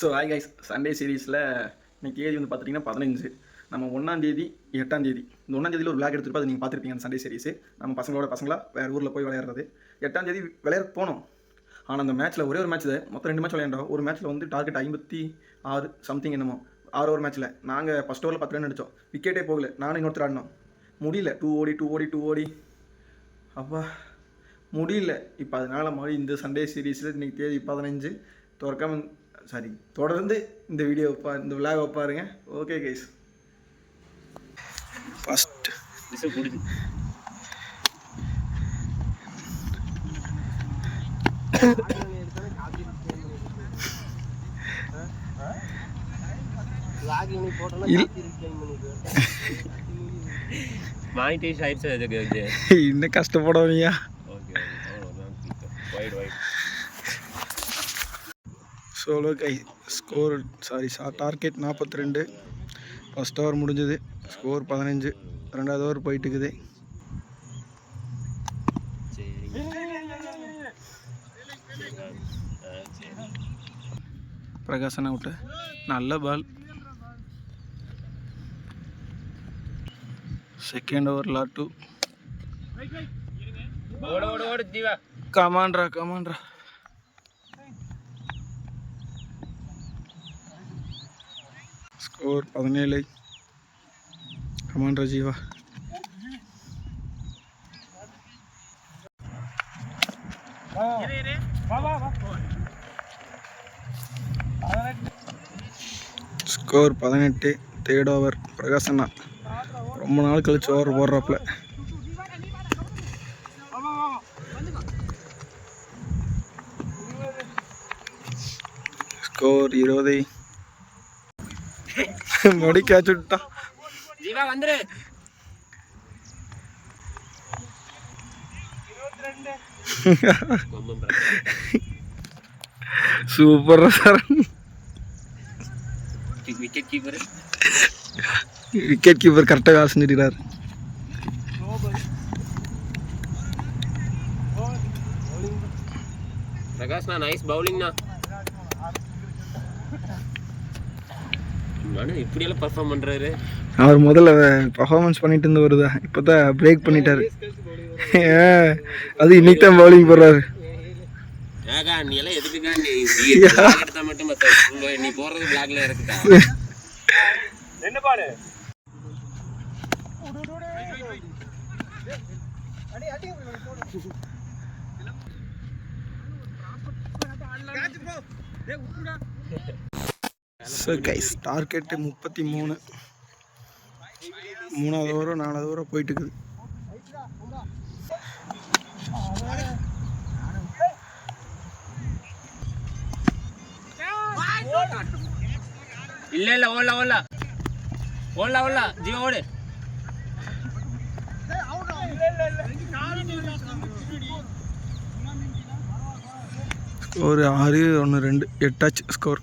So hi guys Sunday சீரீஸில் இன்னைக்கு தேதி வந்து பார்த்துட்டிங்கன்னா பதினஞ்சு. நம்ம ஒன்றாந்தேதி எட்டாந்தேதி இந்த ஒன்றாந்தேதியில் ஒரு விளாக் எடுத்துருப்போம் அது நீங்கள் பார்த்துருப்பீங்க அந்த சண்டே சீரீஸ் நம்ம பசங்களோட பசங்களா வேறு ஊரில் போய் விளையாடுறது. எட்டாந்தேதி விளையாட போனோம். ஆனால் அந்த மேட்ச்சில் ஒரே ஒரு மேட்ச் மொத்தம் ரெண்டு மேட்ச் விளையாண்டோம். ஒரு மேட்ச்சில் வந்து டார்கெட் ஐம்பத்தி ஆறு சம்திங் என்னமோ. ஆறு ஒரு மேட்ச்சில் நாங்கள் ஃபஸ்ட் ஓவரில் பத்து ரன் அடித்தோம் விக்கெட்டே போகல. நானும் இன்னொருத்தர் ஆடினோம். முடியல. டூ ஓடி டூ ஓடி டூ ஓடி. அப்பா முடியல. இப்போ அதனால் மறுபடியும் இந்த சண்டே சீரீஸில் இன்றைக்கி தேதி பதினஞ்சு. துறக்காமல் சாரி தொடர்ந்து இந்த வீடியோ பா இந்த விளாக பாருங்க ஓகே கைஸ் ஃபஸ்ட் இன்னும் கஷ்டப்படுவீங்க ஓகே வைட் வைட் சோலோ கை ஸ்கோர் சாரி சா டார்கெட் நாற்பத்தி ரெண்டு ஃபஸ்ட் ஓவர் முடிஞ்சது. ஸ்கோர் பதினஞ்சு. ரெண்டாவது ஓவர் போயிட்டுக்குது பிரகாசன் அவுட்டு நல்ல பால் செகண்ட் ஓவர் லாட் டூ ஓட ஓட ஜீவா ஸ்கோர் பதினேழு. கமான்ரா ஜீவா. ஸ்கோர் பதினெட்டு தேர்ட் ஓவர் பிரகாசண்ணா. ரொம்ப நாள் கழிச்சு ஓவர் போடுறாப்புல. ஸ்கோர் இருபது மடி கேட்ச் விட்டான் ஜீவா வந்துரு கொம்பம் super sir wicket keeper wicket keeper கரெக்டாக காசு நிறுகிறார் பிரகாஷ்ண்ணா நைஸ் பவுலிங்ண்ணா இப்படியெல்லாம் பர்ஃபார்ம் பண்றாரு? அவர் முதல்ல பர்ஃபார்மன்ஸ் பண்ணிட்டு இருந்தவர் தான் இப்போ தான் பிரேக் பண்ணிட்டாரு அது இன்னைக்கு தான் பவுலிங் போடுறாரு. ஏகா நீ எல்லாம் எதுக்குக்கா நீ எடுத்தா மட்டும் நீ போறது பிளாக்ல இருக்குதா? ஸோ கைஸ் டார்கெட்டு முப்பத்தி மூணு. மூணாவது ஓவரம் நாலாவது ஓவரம் போயிட்டு இருக்குது இல்ல இல்ல ஓடல ஓடல. ஓடல ஓடல. ஜீவா ஓடு. ஸ்கோர் ஆறு ஒன்று ரெண்டு. எட்டாச்சு ஸ்கோர்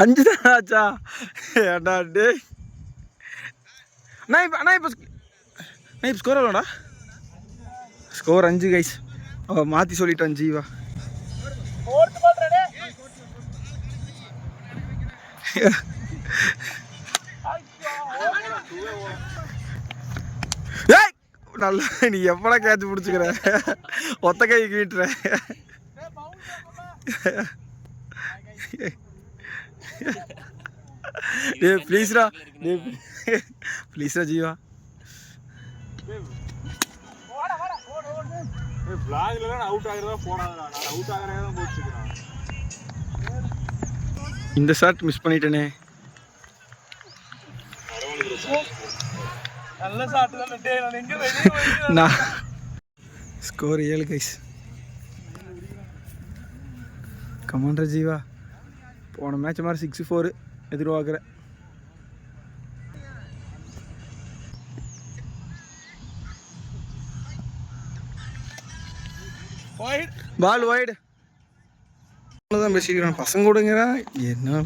அஞ்சு தான் ஆச்சா ஏடா டே அண்ணா இப்போ அண்ணா இப்போ நான் இப்போ ஸ்கோர் எவ்வளோடா ஸ்கோர் அஞ்சு கைஸ் அவ மாற்றி சொல்லிட்டான் ஜீவா நல்லா நீ எப்படா கேட்ச் பிடிச்சிக்கிற? ஒத்த கை வீட்டுற டே ப்ளீஸ்ரா டே ப்ளீஸ்ரா ஜீவா. இந்த ஷாட் மிஸ் பண்ணிட்டேனே. நான் ஸ்கோர் ஏழு கைஸ் கமாண்டர் ஜீவா. போன மேட்ச் மாதிரி சிக்ஸ் ஃபோரு எதிர்பார்க்குறேன். பால் வைடு தான் பேசிக்கிறேன் பசங்க கூடங்கிறா என்ன?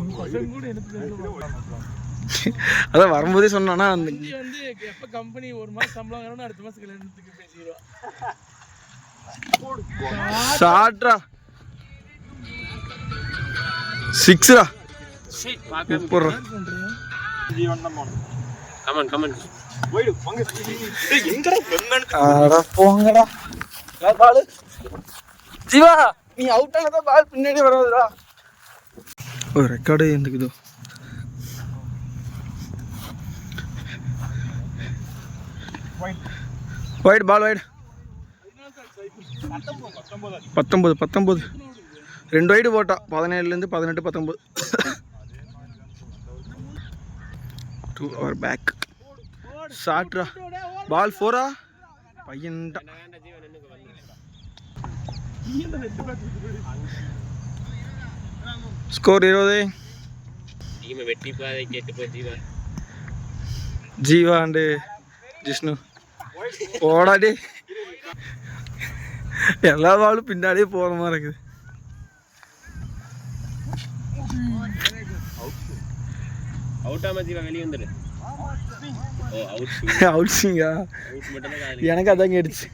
அதான் வரும்போதே சொன்னானா அந்த வந்து எப்ப கம்பெனி ஒரு மாசம் சம்பளம் அடுத்த மாசம் கல்யாணத்துக்கு ஷார்ட்ரா சிக்ஸ்ரா? சூப்பர்ரா கமன் கமன் போங்கடா. பாலு? ஜீவா நீ அவுட் ஆனதா பால் பின்னாடி வராதுடா. ஒரு ரெக்கார்டு இருந்துக்குதோ. வைட் பால் வைட் பத்தொம்பது பத்தொம்பது. ரெண்டு வைடு போட்டா பதினேழுலேருந்து பதினெட்டு பத்தொம்பது டூ அவர் பேக் ஷார்ட்ரா பால் ஃபோரா பையன்டா. ஸ்கோர் இருபது. ஜீவா அண்டு ஜிஷ்ணு. போடாடி எல்லா பாலும் பின்னாடியே போகிற மாதிரி இருக்குது அவுட் ஆமா ஜீவா வெளியே வந்துடு ஓ அவுட் அவுட்ஸிங்கா அவுட் மட்டும் தான் காது எனக்கு அதான் கேட்டுச்சு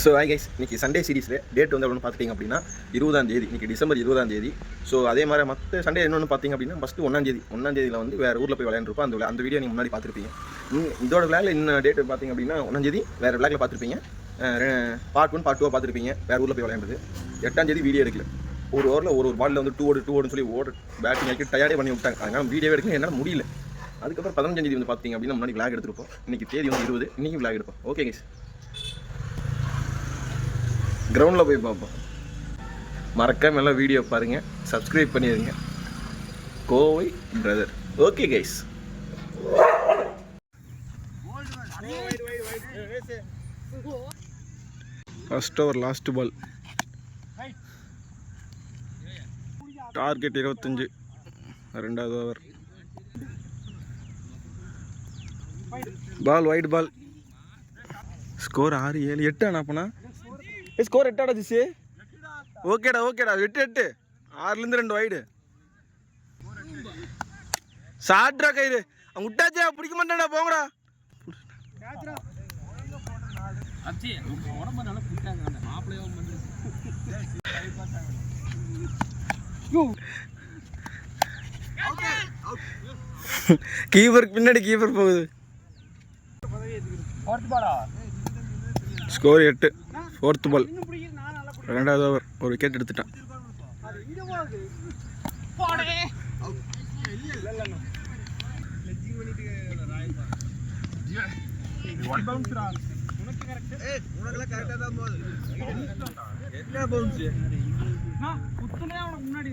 ஸோ ஹாய் கைஸ் இன்னைக்கு சண்டே சீரிஸில் டேட் வந்து எவ்வளோன்னு பார்த்துட்டிங்க அப்படின்னா இருபதாம் தேதி. இன்னைக்கு டிசம்பர் இருபதாம் தேதி. ஸோ அதே மாதிரி மற்ற சண்டே என்னென்னு பார்த்தீங்க அப்படின்னா ஃபஸ்ட்டு ஒன்றாம் தேதி. ஒன்றாம் தேதியில் வந்து வேறு ஊரில் போய் விளையாண்டுருப்போம் அந்த அந்த வீடியோ நீங்கள் முன்னாடி பார்த்துருப்பீங்க. இதோட விளையாட இன்னும் டேட் பார்த்தீங்க அப்படின்னா ஒன்றாம் தேதி வேறு விளையாட்டில் பார்த்துருப்பீங்க. பார்ட் ஒன் பார்ட் டூ பார்த்துருப்பீங்க. வேறு ஊரில் போய் விளையாண்டது. எட்டாம் தேதி வீடியோ எடுக்கல. ஒரு ஓவரில் ஒரு ஒரு பாலில் வந்து டூ ஓடு டூ ஓடுன்னு சொல்லி ஓடு பேட்டிங் ஆக்கி டயர்டே பண்ணி விட்டாங்க. அதனால் வீடியோ எடுக்க என்னால் முடியல. அதுக்கப்புறம் பதினஞ்சாம் தேதி வந்து பார்த்தீங்க அப்படின்னா முன்னாடி விளாக் எடுத்துருப்போம். இன்னைக்கு தேதி வந்து இருபது இன்னைக்கு விளாக் எடுப்போம். ஓகே கைஸ் கிரவுண்டில் போய் பார்ப்போம். மறக்காமல் எல்லாம் வீடியோ பாருங்கள் சப்ஸ்கிரைப் பண்ணிடுங்க. Kovai brother okay guys first over last ball target இருபத்தஞ்சு. ரெண்டாவது over. Ball wide ball score ஆறு ஏழு. எட்டு அண்ணா அப்பனா? ஏ ஸ்கோர் எட்டாடா ஜிசி? ஓகேடா ஓகேடா. எட்டு எட்டு. ஆறுலேருந்து ரெண்டு வைடு சாட்ரா கயிறு. அவங்க விட்டாச்சா பிடிக்க மாட்டேன்டா போங்கடா. அச்சி உடம்பு நல்லா பிடிக்காங்க மாப்பிள்ளையும் வந்து கீப்பருக்கு பின்னாடி கீப்பர் போகுது. ஸ்கோர் எட்டு. ஃபோர்த் பால் ரெண்டாவது ஓவர் ஒரு விக்கெட் எடுத்துட்டான். குத்துனே அவனுக்கு முன்னாடி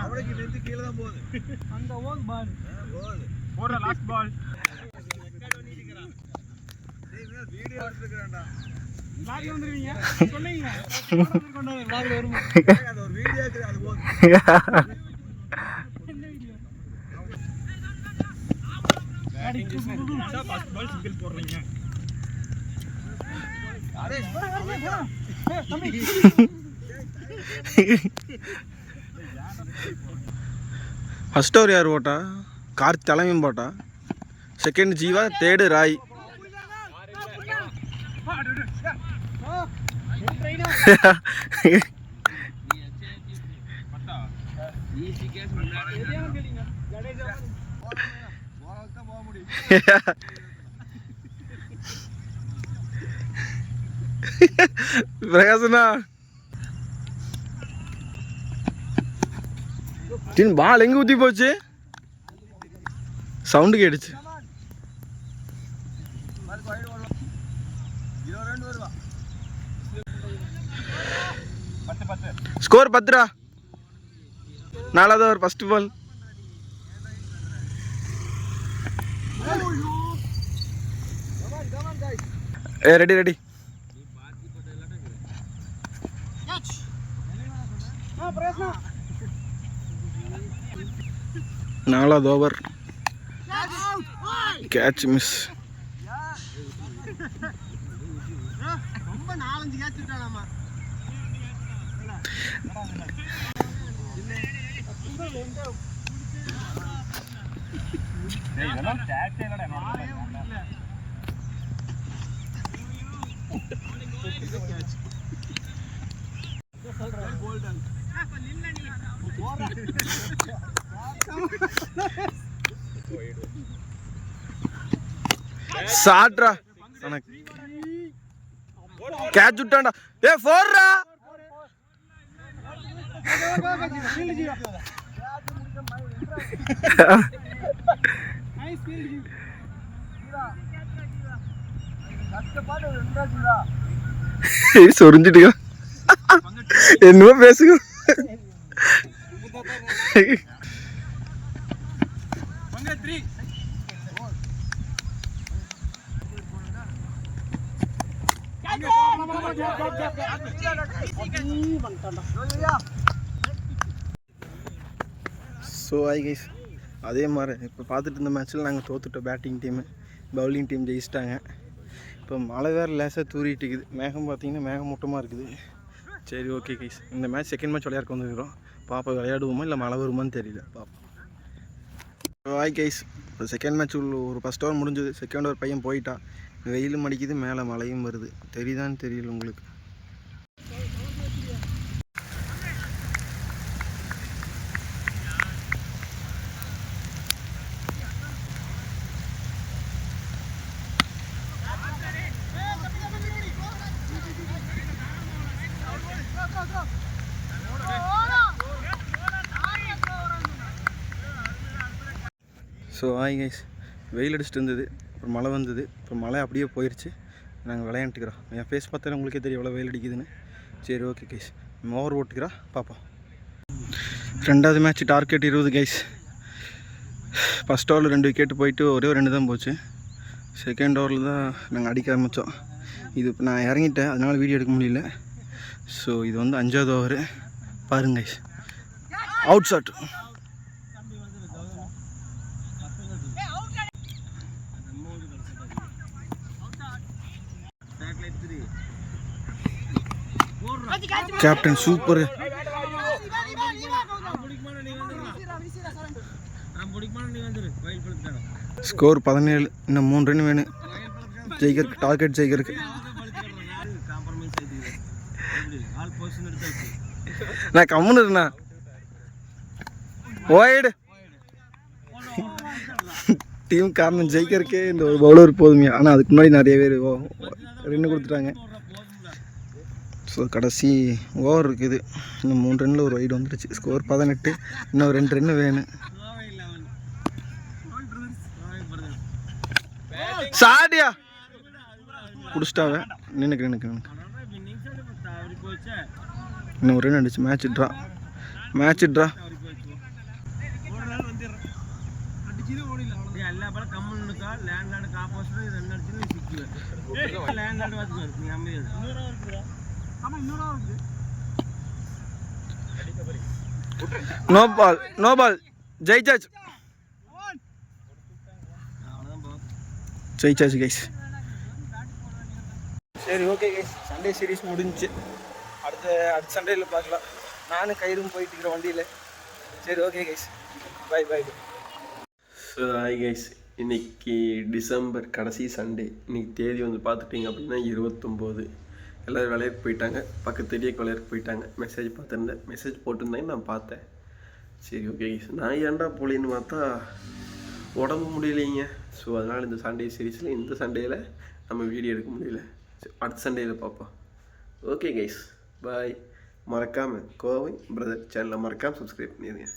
அவனுக்கு நெஞ்சு கீழே தான் போகுது. அந்த ஓல் பால். போடுற லாஸ்ட் பால் லாக்ல வந்துருவீங்க? சொன்னீங்க கொண்டாந்து லாக்ல வருமா என்ன வீடியோ ஃபர்ஸ்ட் பால் சிங்கிள் போடுறீங்க. தம்பி. ஃபஸ்ட் ஓவர் யார் போட்டா? கார் தலைமையும் போட்டா. செகண்ட் ஜீவா தேர்டு ராய். பிரகாசனா டின் பால் எங்கே ஊற்றி போச்சு? சவுண்டு கேட்டுச்சு. ஸ்கோர் பத்துரா? நாலாவது ஒரு ஃபஸ்ட்டு பால் ஏ ரெடி ரெடி நாலாவது ஓவர் கேட்ச் மிஸ் ரொம்ப நாலஞ்சு கேட்சுட்டாமா இதெல்லாம் சாட்ரா கேட்ச் விட்டான்டா. ஏ ஃபோர்ரா நைஸ் ஃபீல்ட் என்னமோ பேசுங்க. ஸோ ஐ கைஸ் அதே மாதிரி இப்போ பார்த்துட்டு இருந்த மேட்ச்சில் நாங்கள் தோத்துட்டோம் பேட்டிங் டீமு பவுலிங் டீம் ஜெயிச்சிட்டாங்க. இப்போ மழை வேறு லேசாக தூரிட்டு இருக்குது. மேகம் பார்த்தீங்கன்னா மேகமூட்டமாக இருக்குது. சரி ஓகே கைஸ் இந்த மேட்ச் செகண்ட் மேட்ச் விளையாட வந்துருக்கிறோம். பாப்பா விளையாடுவோமா இல்லை மழை வருமான்னு தெரியல. பாப்பா ஐ கைஸ் இப்போ செகண்ட் மேட்ச் உள்ள ஒரு ஃபஸ்ட் ஓவர் முடிஞ்சது. செகண்ட் ஓவர் பையன் போயிட்டான். வெயிலும் அடிக்குது மேலே மழையும் வருது. தெரியுதான்னு தெரியல உங்களுக்கு. ஸோ ஆய் கைஸ் வெயில் அடிச்சிட்டு இருந்தது. அப்புறம் மழை வந்தது. இப்போ மழை அப்படியே போயிடுச்சு நாங்கள் விளையாண்டுக்கிறோம். என் ஃபேஸ் பார்த்தாலே உங்களுக்கே தெரியும் எவ்வளோ வெயில் அடிக்குதுன்னு. சரி ஓகே கைஸ் ஓவர் ஓட்டுக்கிறா பார்ப்போம். ரெண்டாவது மேட்ச் டார்கெட் இருபது கைஸ் ஃபஸ்ட் ஓவரில் ரெண்டு விக்கெட்டு போயிட்டு ஒரே ஒரு ரெண்டு தான் போச்சு செகண்ட் ஓவரில் தான் நாங்கள் அடிக்க ஆரம்பித்தோம் இது இப்போ நான் இறங்கிட்டேன். அதனால் வீடியோ எடுக்க முடியல. ஸோ இது வந்து அஞ்சாவது ஓவரு பாருங்க guys out shot captain super score பதினேழு இன்னும் மூணு ரன் வேணும். ஜெயிக்கிறதுக்கு டார்கெட் ஜெயிக்கிறதுக்கு. நான் கம்முன்னு இருண்ணா ஓய்டு டீம் காரணம் ஜெயிக்கிறதுக்கே இந்த ஒரு பவுலர் போதுமே. ஆனால் அதுக்கு முன்னாடி நிறைய பேர் ரன்னு கொடுத்துட்டாங்க. ஸோ கடைசி ஓவர் இருக்குது. இன்னும் மூணு ரன்னில் ஒரு வைடு வந்துருச்சு. ஸ்கோர் பதினெட்டு இன்னும் ரெண்டு ரன்னு வேணும் சாடியா? குடிச்சிட்டாவே. நின்னுக்கு நின்னுக்கு நின்னுக்கு. இன்னும் ஒரு ரன் அடிச்சு மேட்ச் ட்ரா மேட்ச் ட்ரா எல்லா படம் இருக்கா? லேண்ட் லேண்டுக்கு ஆப்போசிட் ரெண்டு அடிச்சு நீ சிக்குவேன் லேண்ட் லேண்ட் பார்த்துக்கோ நீ அமைதி ஆமா இன்னொரு இருக்குது நோ பால் நோ பால் ஜெயிச்சாச்சு போ. ஜெயிச்சாச்சு கைஸ் சரி ஓகே கைஸ் சண்டே சீரிஸ் முடிஞ்சுச்சு. அடுத்த அடுத்த சண்டேயில் பார்க்கலாம். நானும் கயிறும் போயிட்டு இருக்கிற வண்டியில். சரி okay guys bye bye so hi guys இன்னைக்கு டிசம்பர் கடைசி சண்டே இன்னைக்கு தேதி வந்து பார்த்துட்டிங்க அப்படின்னா இருபத்தொம்போது. எல்லோரும் விளையாட்டு போயிட்டாங்க. பக்கத்து ஏரியாக்கு விளையாட்டு போயிட்டாங்க. மெசேஜ் பார்த்துருந்தேன். மெசேஜ் போட்டிருந்தாங்க நான் பார்த்தேன். சரி ஓகே கைஸ் நான் ஏன்டா போலேன்னு பார்த்தா உடம்பு முடியலைங்க. ஸோ அதனால் இந்த சண்டே சீரீஸில் இந்த சண்டேயில் நம்ம வீடியோ எடுக்க முடியல. சரி, அடுத்த சண்டேயில் பார்ப்போம். ஓகே கைஸ் பாய் மறக்காமல் கோவை பிரதர் சேனலை மறக்காமல் சப்ஸ்கிரைப் பண்ணிடுங்க